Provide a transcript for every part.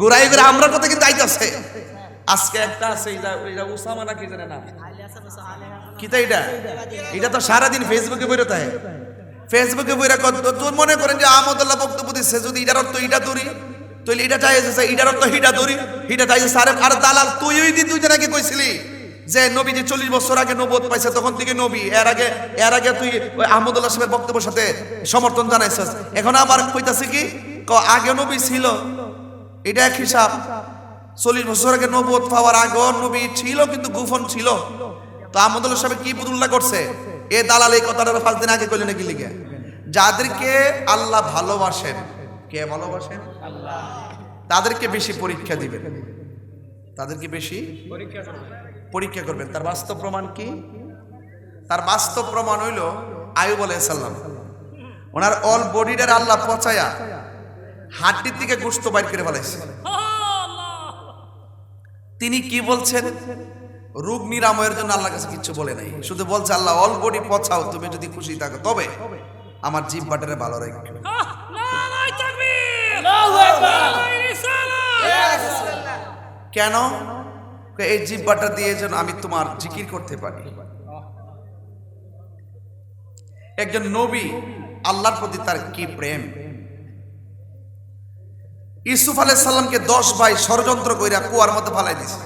ঘুরাই ঘুরে আমরা কথা কিন্তু আইতাছে। আজকে একটা আছে, এটা উসামা না কি জানে না? কিতা এটা? এটা তো সারাদিন ফেসবুকে বইরে থাকে। ফেসবুকে বইরা তোর মনে করেন যে আহমদুল্লাহ বক্তব্য দিচ্ছে যদি এটার অর্থ এটা দূরি তুই এটা চাইছে এটার অর্থ হিটা দূরি হিটা চাইছে সারে আর দালাল, তুই ওই দিন তুই নাকি কইছিলি যে নবী যে চল্লিশ বছর আগে নবদ পাইছে, তখন থেকে নবী, এর আগে এর আগে তুই ওই আহমদুল্লাহ সাহেবের বক্তব্যের সাথে সমর্থন জানাইছিস। এখন আবার কইতাছে কি, ক, আগে নবী ছিল এটা এক হিসাব। চল্লিশ বছর আগে নবদ পাওয়ার আগে নবী ছিল, কিন্তু গুফন ছিল। তো আহমদুল্লাহ সাহেব কি উল্লাহ করছে? এ দালাল এই কথাটা পাঁচ দিন আগে কইলেন নাকি লিখে। যাদেরকে আল্লাহ ভালোবাসেন, কে ভালোবাসেন? তাদেরকে বেশি পরীক্ষা দিবেন। তাদেরকে বেশি পরীক্ষা করবেন। তার বাস্তব প্রমাণ কি? তার বাস্তব প্রমাণ হইল আয়ুব আলাইসাল্লাম ওনার অল বডিটার আল্লাহ পচায়া হাড্ডির দিকে গোস্ত বাইর করে ফেলাইছে। তিনি কি বলছেন? রোগ নিরাময়ের জন্য আল্লাহ কাছে কিছু বলে নাই। শুধু বলছে, আল্লাহ অল বডি পচাও, তুমি যদি খুশি থাকো। তবে আমার জিভ বাটারে ভালো রাখো। নারায় তাকবীর নারায় রিসালাত কেন এই জিব্বাটা দিয়ে যেন আমি তোমার জিকির করতে পারি। একজন নবী, আল্লাহর প্রতি তার কি প্রেম? ইসুফ আলাইহিস সালামকে দশ ভাই ষড়যন্ত্র কইরা কুয়ার মধ্যে ফালাই দিছে।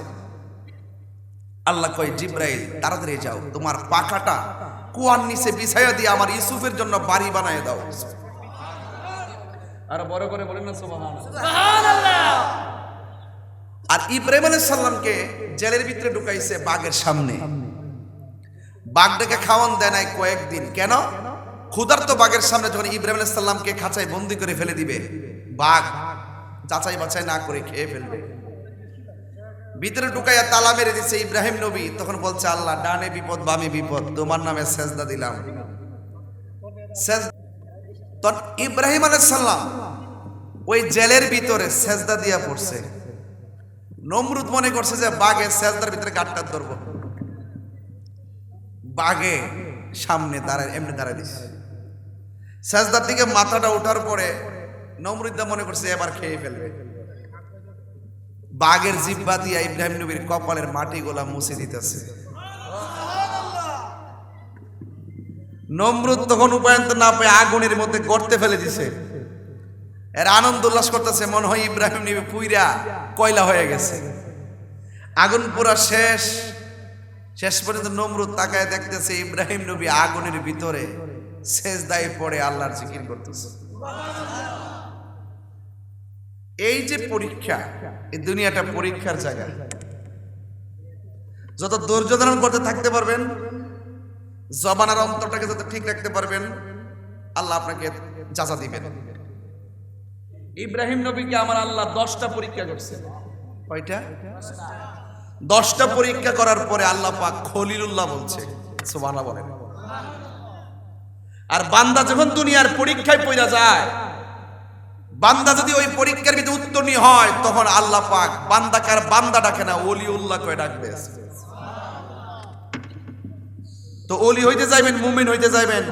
আল্লাহ কয় জিব্রাইল তাড়াতাড়ি যাও তোমার পাখাটা কুয়ার নিচে বিছাইয়া দিয়ে আমার ইসুফের জন্য বাড়ি বানায় দাও। আর বড় করে বলেন না আর ইব্রাহিম আলাইহিস সালামকে জেলের ভিতরে ঢুকাইছে বাঘের সামনে। বাঘটাকে খাওয়ান দেয় নাই কয়েকদিন। কেন? ক্ষুধার্ত বাঘের সামনে যখন ইব্রাহিম আলাইহিস সালামকে খাঁচায় বন্দি করে ফেলে দিবে বাঘ যাচাই বাছাই না করে খেয়ে ফেলবে। ভিতরে ঢুকাইয়া তালা মেরে দিচ্ছে ইব্রাহিম নবী। তখন বলছে, আল্লাহ, ডানে বিপদ, বামে বিপদ, তোমার নামে সেজদা দিলাম। তখন ইব্রাহিম আলাইহিস সালাম ওই জেলের ভিতরে সেজদা দিয়া পড়ছে। নমরুদ মনে করছে যে বাঘে সেজদার ভিতরে গাটটা ধরবো। বাঘে সামনে দাঁড়ায়, এমনি দাঁড়ায় দিছে। সেজদার দিকে মাথাটা ওঠার পরে নমরুদ্দা মনে করছে এবার খেয়ে ফেলবে। বাঘের জিব্বা দিয়া ইব্রাহিম নবীর কপালের মাটি গোলা মুছে দিতেছে। নমরুদ তখন উপায়ন্ত না পেয়ে আগুনের মধ্যে গড়তে ফেলে দিছে। এর আনন্দ উল্লাস করতেছে, মনে হয় ইব্রাহিম নবী পুইরা কয়লা হয়ে গেছে। আগুন পুরা শেষ। শেষ পর্যন্ত নমরুদ তাকায় দেখতেছে ইব্রাহিম নবী আগুনের ভিতরে শেষ দায়ে পড়ে আল্লাহর জিকির করতেছে। এই যে পরীক্ষা এই দুনিয়াটা পরীক্ষার জায়গা। যত ধৈর্য ধারণ করতে থাকতে পারবেন জবানার অন্তরটাকে যত ঠিক রাখতে পারবেন আল্লাহ আপনাকে যাচা দিবেন। ইব্রাহিম নবীকে আমার আল্লাহ দশটা পরীক্ষা করছে কয়টা? দশটা পরীক্ষা করার পরে আল্লাহ পাক খলিলুল্লাহ বলছে সুবহানাল্লাহ বলেন। আর বান্দা যখন দুনিয়ার পরীক্ষায় পড়া যায় বান্দা যদি ওই পরীক্ষার ভিতরে উত্তীর্ণ হয়, তখন আল্লাহ পাক বান্দাকে আর বান্দা ডাকে না ওলি উল্লাহ কয়ে ডাকবে। তো ওলি হইতে যাইবেন, মুমিন হইতে যাইবেন।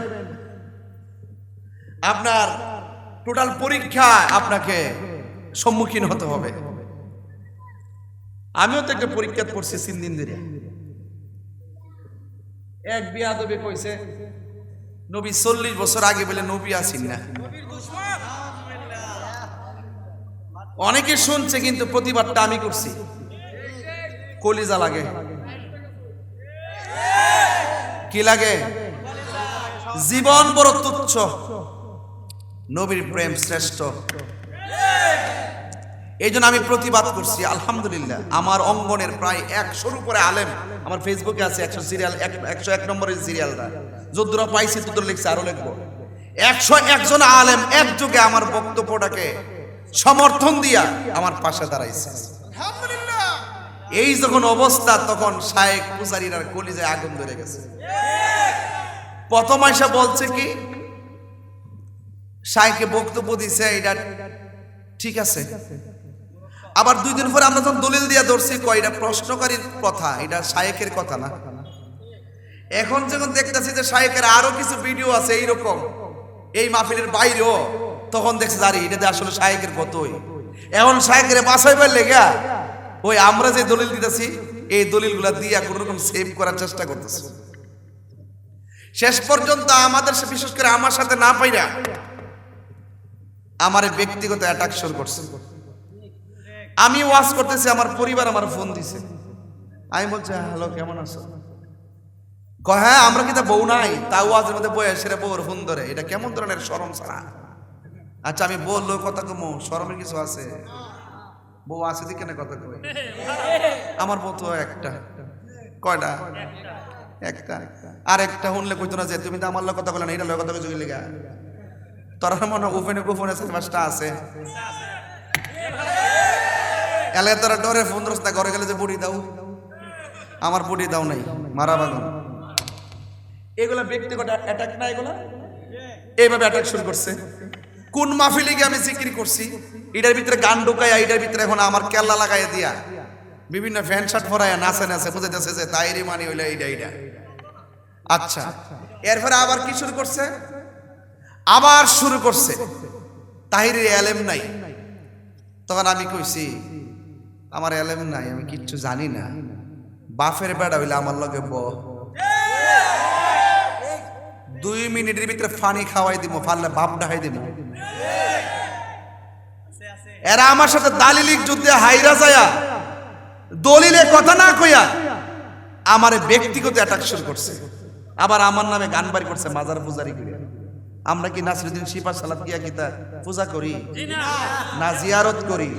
আপনার টোটাল পরীক্ষা আপনাকে সম্মুখীন হতে হবে। আমিও তো একটা পরীক্ষা পড়ছি তিন দিন ধরে। এক বিয়া দেবে কইছে, নবী চল্লিশ বছর আগে বলে নবী আসিন না। অনেকে শুনছে, কিন্তু প্রতিবাদটা আমি করছি। কলিজা লাগে। কি লাগে? জীবন বড় তুচ্ছ। নবীর প্রেম শ্রেষ্ঠ। এই জন্য আমি প্রতিবাদ করছি, আলহামদুলিল্লাহ। আমার অঙ্গনের প্রায় একশোর উপরে আলেম। আমার ফেসবুকে আছে একশো সিরিয়াল একশো এক নম্বরের সিরিয়ালটা যদ্দুরা পাইছি, তদ্দুর লিখছে, আরও লিখব। একশো একজন আলেম একযোগে আমার বক্তব্যটাকে সমর্থন দিয়া আমার পাশে দাঁড়াইছে। এই যখন অবস্থা তখন শায়েক পূজারীর আর কলিজায় আগুন ধরে গেছে। প্রথম আয়সা বলছে কি শায়েকে বক্তব্য দিছে এটা ঠিক আছে। আবার দুই দিন পরে আমরা যখন দলিল দিয়া ধরছি কয় এটা প্রশ্নকারীর কথা এটা শায়েকের কথা না? এখন যখন দেখতেছি যে শায়েকের আরও কিছু ভিডিও আছে এইরকম এই মাহফিলের বাইরেও তখন দেখছে দাঁড়িয়ে এটাতে আসলে শায়েকের কতই এখন শাহেকের বাসায় পারলে গা ওই আমরা যে দলিল দিতেছি, এই দলিলগুলা দিয়া কোন রকম সেভ করার চেষ্টা করতেছে। শেষ পর্যন্ত আমাদের বিশেষ করে আমার সাথে না পাইরা আমার ব্যক্তিগত অ্যাটাক শুরু করছে। আমি ওয়াজ করতেছি, আমার পরিবার আমার ফোন দিছে। আমি বলছি, হ্যালো, কেমন আছো? হ্যাঁ আমরা কি তা বউ নাই? তা ওয়াজের মধ্যে বয়ে সেরে বউর ফোন ধরে। এটা কেমন ধরনের শরম ছাড়া আচ্ছা আমি বলল কথা কমো শরমের কিছু আছে? বউ আছে দিকে না কথা কই আমার বউ তো একটা। কয়টা? একটা আর একটা শুনলে কইতো না যে তুমি তো আমার লোক কথা বলে না এটা লোক কথা কইছো গিলিগা তোর মনে ওপেনে গোপনে চার পাঁচটা আছে। এলে তোরা ডরে ফোন ধরস না ঘরে গেলে যে বুড়ি দাও। আমার বুড়ি দাও নাই মারা বাগান। এগুলা ব্যক্তিগত অ্যাটাক না এগুলা? এইভাবে অ্যাটাক শুরু করছে। কোন মাহফিলে গিয়ে আমি জিকির করছি? এটার ভিতরে গান ঢুকাইয়া, এটার ভিতরে এখন আমার কেল্লা লাগাইয়া দিয়া। বিভিন্ন ফ্যান শার্ট ফরাইয়া নাচে নাচে বুঝাইতেছে যে তাইরি মানি হইলে এইটা এইটা আচ্ছা এরপরে আবার কি শুরু করছে? আবার শুরু করছে। তাহিরের এলেম নাই। তখন আমি কইছি, আমার এলেম নাই, আমি কিচ্ছু জানি না। বাফের বেড়া হইলে আমার লগে ব। দুই মিনিটের ভিতরে ফানি খাওয়াই দিব ফাললে বাপ ডাহাই দিব এরা আমার সাথে দালিলিক যুদ্ধে হাইরা যায়া, দলিলে কথা না কইয়া আমার ব্যক্তিগত অ্যাটাক শুরু করছে। আবার আমার নামে গান বাড়ি করছে, মাজার পূজারি করে। আমরা কি নাসরুদ্দিন শিপা সালাত গিয়া কি তা পূজা করি? না, জিয়ারত করি।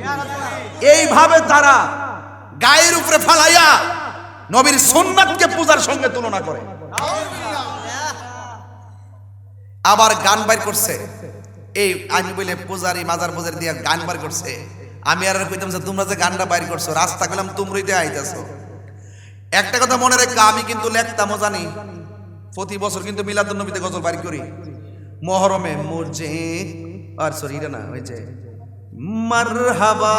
এইভাবে তারা গায়ের উপরে ফালাইয়া নবীর সুন্নাতকে পূজার সঙ্গে তুলনা করে। আবার গান বাইর করছে এই আমি বলে পূজারি মাজার পূজারি দিয়ে গান বার করছে। আমি আর কইতাম যে, তোমরা যে গানটা বাইর করছ, রাস্তা গেলাম তোমরাই দিয়ে আইতাছো। একটা কথা মনে রেখে আমি কিন্তু লেখতামও জানি প্রতি বছর কিন্তু মিলাদুন নবীতে গজল বাইর করি। মহরমে মুরজে আর সরি এটা না, ওই যে, মারহাবা,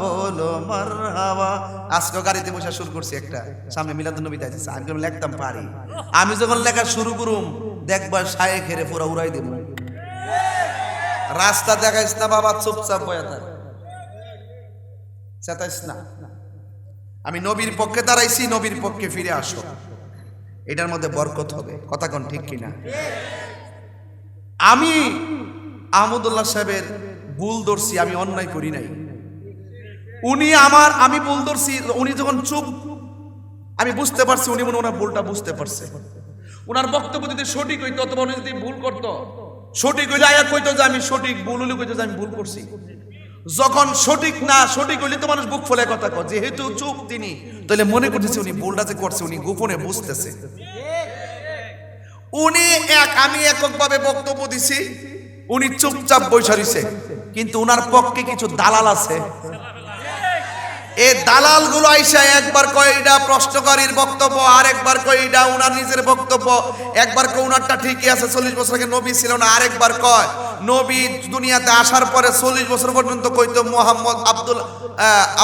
বলো মারহাবা। আজকে গাড়িতে বসে শুরু করছি একটা, সামনে মিলাদুন নবীতে আছে আমি লেখতাম পারি। আমি যখন লেখা শুরু করুম দেখবার সায়ে খেরে পুরো উড়াই দেব। রাস্তা দেখাইস না বাবা, চুপচাপ বয়া থাক। চেতাইস না। আমি নবীর পক্ষে দাঁড়াইছি, নবীর পক্ষে ফিরে আসো। এটার মধ্যে বরকত হবে। কথা কোন ঠিক কিনা? আমি আহমদুল্লাহ সাহেবের ভুল আমি অন্যায় করি নাই। উনি আমার, আমি ভুল উনি যখন চুপ, আমি বুঝতে পারছি, উনি মনে ওনার ভুলটা বুঝতে পারছে। ওনার বক্তব্য যদি সঠিক হইতো, অথবা উনি যদি ভুল করতো সঠিক হইলে আয়া কইতো যে আমি সঠিক, ভুল হইলে কইতো যে আমি ভুল করছি। যখন সঠিক না, সঠিক হইলে তো মানুষ বুক ফলে কথা কয়। যেহেতু চুপ তিনি তাহলে মনে করতেছে উনি ভুলটা যে করছে, উনি গোপনে বুঝতেছে। উনি এক, আমি এককভাবে বক্তব্য দিছি, উনি চুপচাপ বৈশা কিন্তু উনার পক্ষে কিছু দালাল আছে এই দালালগুলো আইসা একবার কয় এটা প্রশ্নকারীর বক্তব্য, আর একবার কয় এটা উনার নিজের বক্তব্য। একবার কয় উনারটা ঠিকই আছে, চল্লিশ বছর আগে নবী ছিল না আরেকবার কয়, নবী দুনিয়াতে আসার পরে চল্লিশ বছর পর্যন্ত কইতো মোহাম্মদ আব্দুল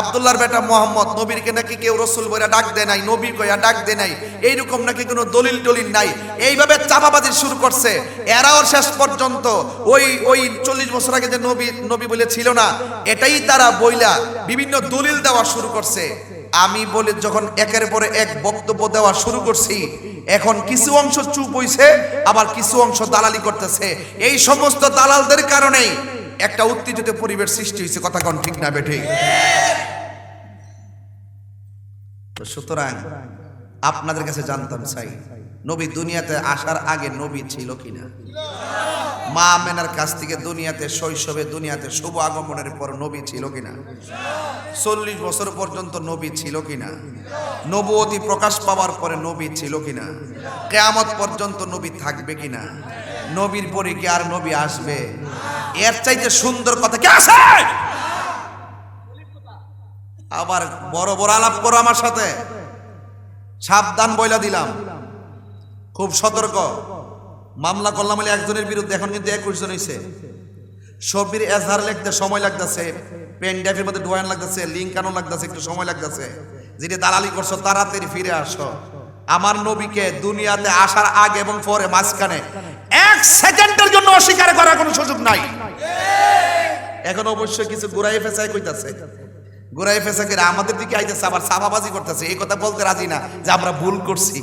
আব্দুল্লাহর বেটা মোহাম্মদ, নবীরকে নাকি কেউ রসুল বইরা ডাক দেয় নাই, নবী কইয়া ডাক দেয় নাই, এইরকম নাকি কোনো দলিল টলিল নাই। এইভাবে চাপাবাজি শুরু করছে। এরাও শেষ পর্যন্ত ওই ওই চল্লিশ বছর আগে যে নবী নবী বলে ছিল না, এটাই তারা বইলা বিভিন্ন দলিল দেওয়া শুরু করছে। আমি বলে, যখন একের পরে এক বক্তব্য দেওয়া শুরু করছি, এখন কিছু অংশ চুপ হইছে, আবার কিছু অংশ দালালি করতেছে। এই সমস্ত দালালদের কারণেই একটা উত্তেজিত পরিবেশ সৃষ্টি হয়েছে কথা কোন ঠিক না বেঠিক? তো সুতরাং আপনাদের কাছে জানতাম চাই, নবী দুনিয়াতে আসার আগে নবী ছিল কিনা? মা মেনার কাছ থেকে দুনিয়াতে শৈশবে, দুনিয়াতে শুভ আগমনের পর নবী ছিল কিনা? চল্লিশ বছর পর্যন্ত নবী ছিল কিনা? নবতী প্রকাশ পাওয়ার পরে নবী ছিল কিনা? কেয়ামত পর্যন্ত নবী থাকবে কিনা? নবীর পরে কি আর নবী আসবে? এর চাইতে সুন্দর কথা কি আছে? আবার বড় বড় আলাপ করো আমার সাথে। সাবধান বইলা দিলাম। খুব সতর্ক। মামলা করলাম একজনের বিরুদ্ধে, এখন কিন্তু একুশ জন হয়েছে সবির এজহার লিখতে সময় লাগতেছে পেন ড্রাইভের মধ্যে ডোয়ান লাগতেছে লিঙ্ক আনো লাগতেছে, একটু সময় লাগতেছে। যেটা দালালি করছ তাড়াতাড়ি ফিরে আসো। আমার নবীকে দুনিয়াতে আসার আগে এবং পরে মাঝখানে এক সেকেন্ডের জন্য অস্বীকার করার কোনো সুযোগ নাই। এখন অবশ্যই কিছু গোড়াই ফেসাই কইতাছে। গোড়াই ফেসা করে আমাদের দিকে আইতেছে, আবার সাবাবাজি করতেছে। এই কথা বলতে রাজি না যে আমরা ভুল করছি।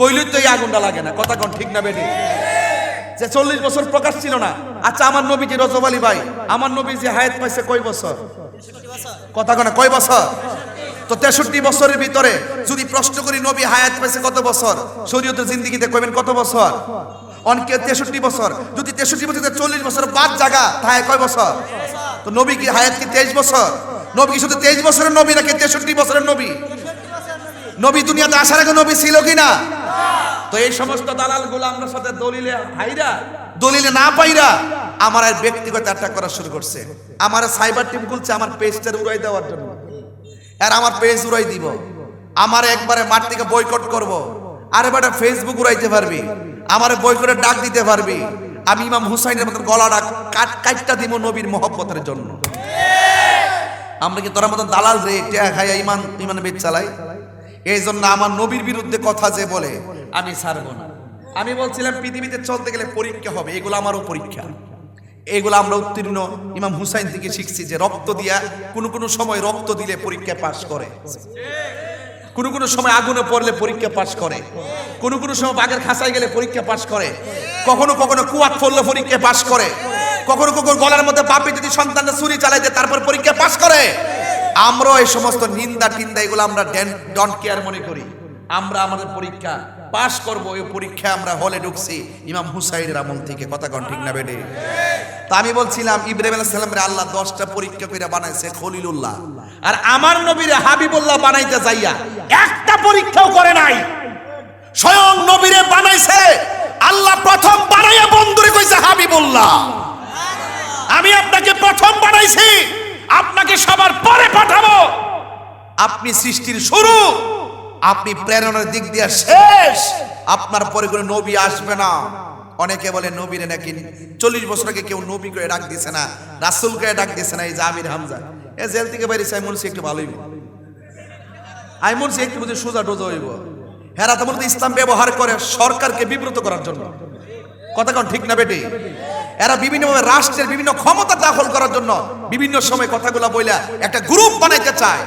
কইলই তো এই আগুনটা লাগে না, কথা কোন ঠিক না বেটি যে চল্লিশ বছর প্রকাশ ছিল না আচ্ছা আমার নবীজি রজব আলী ভাই, আমার নবী যে হায়াত পাইছে কয় বছর? কথা কোনা, কয় বছর? তো তেষট্টি বছরের ভিতরে যদি প্রশ্ন করি, নবী হায়াত পাইছে কত বছর? শরীয়তের জিন্দিগিতে কইবেন কত বছর? অনকে তেষট্টি বছর। যদি তেষট্টি বছর চল্লিশ বছর বাদ জায়গা তাহলে কয় বছর? তো নবী কি হায়াত কি তেইশ বছর? নবী কি শুধু তেইশ বছরের নবী নাকি তেষট্টি বছরের নবী? নবী দুনিয়াতে আসার আগে নবী ছিল কিনা? তো এই সমস্ত দালালগুলো আমরা সাথে দলিলে হাইরা, দলিলে না পাইরা আমার আর ব্যক্তিগত অ্যাটাক করা শুরু করছে। আমার সাইবার টিম খুলছে আমার পেজটা উড়াই দেওয়ার জন্য। আর আমার পেজ উড়াই দিব। আমার একবারে মাঠ থেকে বয়কট করব। আরে বেটা ফেসবুক উড়াইতে পারবি। আমার বয়কটের ডাক দিতে পারবি। আমি ইমাম হুসাইনের মতন গলা ডাক, কাট, কাটটা দিব নবীর মহব্বতের জন্য। আমরা কি তোর মতন দালাল রে? টেয়া খাইয়া ইমান ইমান বেদ চালাই? এই জন্য আমার নবীর বিরুদ্ধে কথা যে বলে আমি ছাড়বো না। আমি বলছিলাম, পৃথিবীতে চলতে গেলে পরীক্ষা হবে। এগুলো আমারও পরীক্ষা। এগুলো আমরা উত্তীর্ণ ইমাম হুসাইন থেকে শিখছি যে রক্ত দিয়া কোনো কোনো সময় রক্ত দিলে পরীক্ষা পাশ করে। কোনো কোনো সময় আগুনে পড়লে পরীক্ষা পাশ করে। কোনো কোনো সময় বাঘের খাসায় গেলে পরীক্ষা পাশ করে। কখনো কখনো কুয়াত পড়লে পরীক্ষা পাশ করে। কখনো কখনো গলার মধ্যে বাপি যদি সন্তানটা ছুরি চালাই দেয়, তারপর পরীক্ষা পাশ করে। আমরা এই সমস্ত নিন্দা টিন্দা এগুলো আমরা ডন কেয়ার মনে করি। আমরা আমাদের পরীক্ষা পাশ করব এই পরীক্ষা আমরা হলে ঢুকছি। ইমাম হুসাইনের আমল থেকে, কথা কন ঠিক না বেডে তা আমি বলছিলাম, ইব্রাহিম সালামের আল্লাহ দশটা পরীক্ষা করে বানাইছে খলিলুল্লাহ। আর আমার নবীর হাবিবুল্লাহ বানাইতে যাইয়া একটা পরীক্ষাও করে নাই। স্বয়ং নবীরে বানাইছে। আল্লাহ প্রথম বানাইয়া বন্ধুরে কইছে হাবিবুল্লাহ। আমি আপনাকে প্রথম বানাইছি, আপনাকে সবার পরে পাঠাবো। আপনি সৃষ্টির শুরু আপনি প্রেরণার দিক দিয়ে শেষ। আপনার পরে কোনো নবী আসবে না। অনেকে বলে, নবীরে নাকি চল্লিশ বছর আগে কেউ নবী করে ডাক দিছে না, রাসুল ডাক দিছে না, এই যে হামজা। এ জেল থেকে বাইরে আমি মনে একটু ভালোই আমি মনে একটু বুঝি সোজা ডোজা হইব। হেরা তো ইসলাম ব্যবহার করে সরকারকে বিব্রত করার জন্য। কথা কোন ঠিক না বেটি? এরা বিভিন্নভাবে রাষ্ট্রের বিভিন্ন ক্ষমতা দখল করার জন্য বিভিন্ন সময় কথাগুলো বইলা একটা গ্রুপ বানাইতে চায়।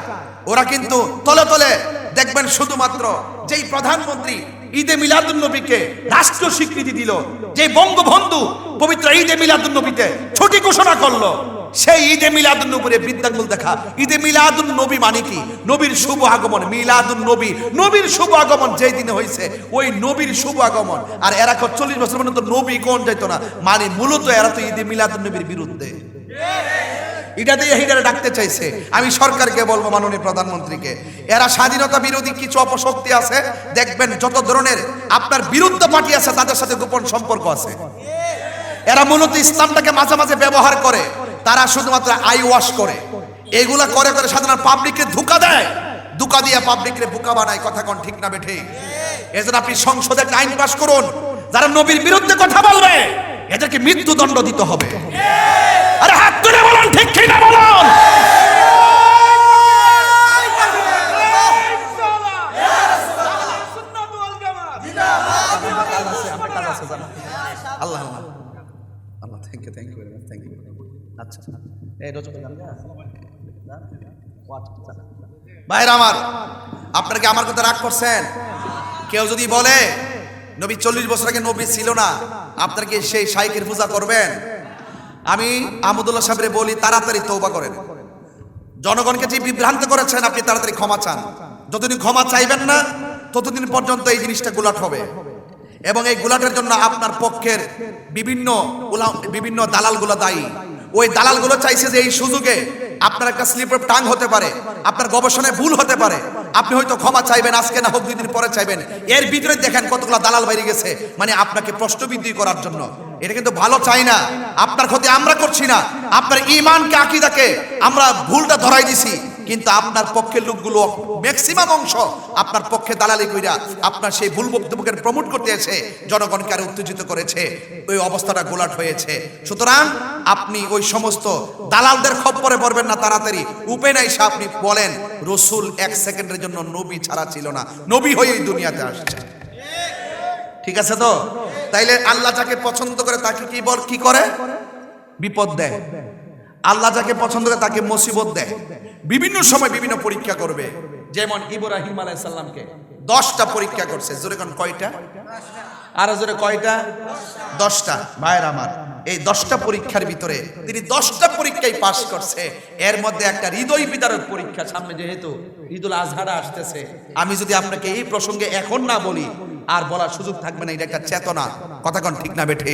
ওরা কিন্তু তলে তলে দেখবেন শুধুমাত্র যেই প্রধানমন্ত্রী ঈদে মিলাদুন নবীকে রাষ্ট্রীয় স্বীকৃতি দিল যে বঙ্গবন্ধু পবিত্র ঈদে মিলাদুন নবীতে ছুটি ঘোষণা করল, সেই ঈদে মিলাদুন নবীরে বৃদ্ধাঙ্গুল দেখা। ঈদে মিলাদুন নবী মানে কি? নবীর শুভ আগমন মিলাদুন নবী নবীর শুভ আগমন যেই দিনে হয়েছে ওই নবীর শুভ আগমন। আর এরা চল্লিশ বছর পর্যন্ত নবী কোন যাইতো না? মানে মূলত এরা তো ঈদে মিলাদুন নবীর বিরুদ্ধে। এটা দিয়ে হিডারে ডাকতে চাইছে। আমি সরকারকে বলব, মাননীয় প্রধানমন্ত্রীকে, এরা স্বাধীনতা বিরোধী কিছু অপশক্তি আছে, দেখবেন যত ধরনের আপনার বিরুদ্ধ পার্টি আছে, তাদের সাথে গোপন সম্পর্ক আছে। এরা মূলত ইসলামটাকে মাঝে মাঝে ব্যবহার করে, তারা শুধুমাত্র আই ওয়াশ করে। এগুলা করে করে সাধারণ পাবলিককে ধোকা দেয়। ধোকা দিয়ে পাবলিককে বোকা বানায়, কথা কোন ঠিক না বেঠে এজন্য আপনি সংসদে আইন পাশ করুন। যারা নবীর বিরুদ্ধে কথা বলবে, এদেরকে মৃত্যুদণ্ড দিতে হবে। আরে বলুন, ঠিক বলুন? আল্লাহ you thank you thank you আচ্ছা আমার, আপনারা কি আমার কথা রাগ করছেন? কেউ যদি বলে, নবী চল্লিশ বছর আগে নবী ছিল না, আপনারা কি সেই শাইকের পূজা করবেন? আমি আহমদুল্লাহ সাহেবরে বলি, তাড়াতাড়ি তৌবা করেন। জনগণকে যে বিভ্রান্ত করেছেন, আপনি তাড়াতাড়ি ক্ষমা চান। যতদিন ক্ষমা চাইবেন না, ততদিন পর্যন্ত এই জিনিসটা গুলাট হবে। এবং এই গুলাটের জন্য আপনার পক্ষের বিভিন্ন বিভিন্ন দালালগুলো দায়ী। ওই দালালগুলো চাইছে যে এই সুযোগে আপনার একটা স্লিপ অফ টাং হতে পারে, আপনার গবেষণায় ভুল হতে পারে। আপনি হয়তো ক্ষমা চাইবেন, আজকে না হোক দুই দিন পরে চাইবেন। এর ভিতরে দেখেন কতগুলো দালাল বাইরে গেছে মানে আপনাকে প্রশ্নবিদ্ধি করার জন্য। এটা কিন্তু ভালো চাই না। আপনার ক্ষতি আমরা করছি না। আপনার ইমানকে আকিদাকে আমরা ভুলটা ধরাই দিছি। কিন্তু আপনার পক্ষের লোকগুলো ম্যাক্সিমাম অংশ আপনার পক্ষে দালালি কইরা আপনার সেই ভুল বক্তব্যকে প্রমোট করতে এসে জনগণকে আরও উত্তেজিত করেছে। ওই অবস্থাটা গোলাট হয়েছে। সুতরাং আপনি ওই সমস্ত দালালদের খপ্পরে পড়বেন না তাড়াতাড়ি। উপে নাই সে আপনি বলেন, রসুল এক সেকেন্ডের জন্য নবী ছাড়া ছিল না। নবী হয়ে এই দুনিয়াতে আসছে। ঠিক আছে তো? তাইলে আল্লাহ যাকে পছন্দ করে তাকে কি বল, কি করে? বিপদ দেয়। আল্লাহ যাকে পছন্দ করে তাকে মুসিবত দেয়। বিভিন্ন সময় বিভিন্ন পরীক্ষা করবে। যেমন ইব্রাহিম আলাইসাল্লামকে দশটা পরীক্ষা করছে। জোরে কোন কয়টা? আরও জোরে কয়টা? দশটা। ভাইয়ের আমার, এই দশটা পরীক্ষার ভিতরে তিনি দশটা পরীক্ষায় পাশ করছে। এর মধ্যে একটা হৃদয় বিদারক পরীক্ষা সামনে যেহেতু ঈদুল আজহারা আসতেছে। আমি যদি আপনাকে এই প্রসঙ্গে এখন না বলি, আর বলার সুযোগ থাকবে না, এটা একটা চেতনা। কথা কোন ঠিক না বেঠে